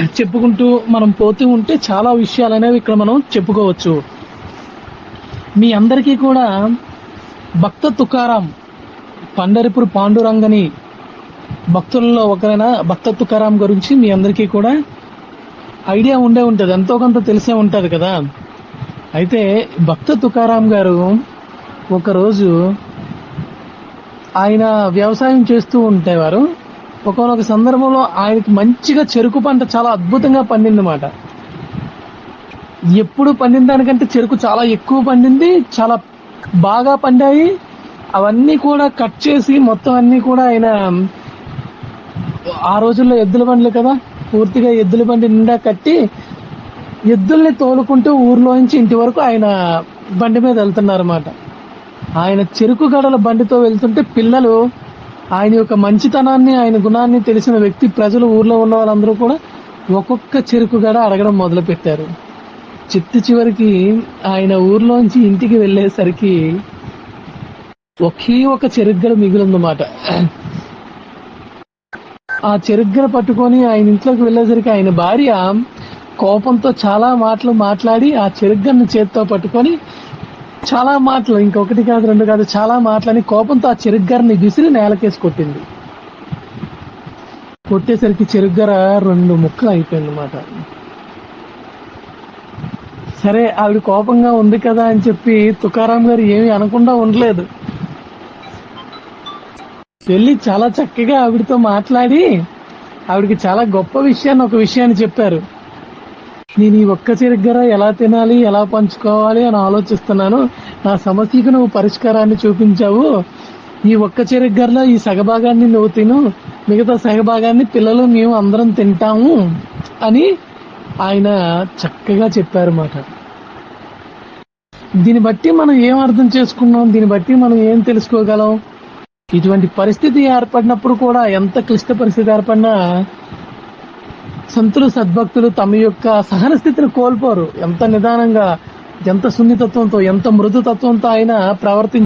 చెప్పుకుంటూ మనం పోతూ ఉంటే చాలా విషయాలు అనేవి ఇక్కడ మనం చెప్పుకోవచ్చు. మీ అందరికీ కూడా భక్త తుకారాం పండరిపురు పాండురంగని భక్తులలో ఒకరైన భక్త తుకారాం గురించి మీ అందరికీ కూడా ఐడియా ఉండే ఉంటుంది. ఎంతో కొంత తెలిసే ఉంటుంది కదా. అయితే భక్త తుకారాం గారు ఒకరోజు ఆయన వ్యవసాయం చేస్తూ ఉండేవారు ఒకనొక సందర్భంలో ఆయనకి మంచిగా చెరుకు పంట చాలా అద్భుతంగా పండిందన్నమాట. ఎప్పుడు పండిన దానికంటే చెరుకు చాలా ఎక్కువ పండింది చాలా బాగా పండాయి. అవన్నీ కూడా కట్ చేసి మొత్తం అన్ని కూడా ఆయన ఆ రోజుల్లో ఎద్దుల బండ్లు కదా పూర్తిగా ఎద్దుల బండి నిండా కట్టి ఎద్దుల్ని తోలుకుంటూ ఊర్లోంచి ఇంటి వరకు ఆయన బండి మీద వెళ్తున్నారన్నమాట. ఆయన చెరుకు గడల బండితో వెళ్తుంటే పిల్లలు ఆయన యొక్క మంచితనాన్ని ఆయన గుణాన్ని తెలిసిన వ్యక్తి ప్రజలు ఊర్లో ఉన్న వాళ్ళందరూ కూడా ఒక్కొక్క చెరుకు గడ అడగడం మొదలు పెట్టారు చివరికి ఆయన ఊర్లోంచి ఇంటికి వెళ్ళేసరికి ఒకే ఒక చెరుగ్గడ మిగిలిందన్నమాట. ఆ చెరుగ్గర పట్టుకొని ఆయన ఇంట్లోకి వెళ్ళేసరికి ఆయన భార్య కోపంతో చాలా మాటలు మాట్లాడి ఆ చెరుగ్గను చేత్తో పట్టుకొని చాలా మాటలు ఇంకొకటి కాదు రెండు కాదు చాలా మాటలని కోపంతో ఆ చెరుగ్గారిని విసిరి నేలకేసి కొట్టింది. కొట్టేసరికి చెరుగ్గర రెండు ముక్కలు అయిపోయింది అన్నమాట సరే ఆవిడ కోపంగా ఉంది కదా అని చెప్పి తుకారాం గారు ఏమీ అనకుండా ఉండలేదు. వెళ్ళి చాలా చక్కగా ఆవిడతో మాట్లాడి ఆవిడకి చాలా గొప్ప విషయాన్ని ఒక విషయాన్ని చెప్పారు. నేను ఈ ఒక్క చిరగ్గర ఎలా తినాలి ఎలా పంచుకోవాలి అని ఆలోచిస్తున్నాను. నా సమస్యకు నువ్వు పరిష్కారాన్ని చూపించావు. ఈ ఒక్క చిరగ్గరలో ఈ సగభాగాన్ని నువ్వు తిను. మిగతా సగభాగాన్ని పిల్లలు మేము అందరం తింటాము అని ఆయన చక్కగా చెప్పారు మాట దీన్ని బట్టి మనం ఏం అర్థం చేసుకున్నాం? దీన్ని బట్టి మనం ఏం తెలుసుకోగలం? ఇటువంటి పరిస్థితి ఏర్పడినప్పుడు కూడా ఎంత క్లిష్ట పరిస్థితి ఏర్పడినా సంతులు సద్భక్తులు తమ యొక్క సహన స్థితిని కోల్పోరు. ఎంత నిదానంగా ఎంత సున్నితత్వంతో ఎంత మృదుతత్వంతో ఆయన ప్రవర్తించారు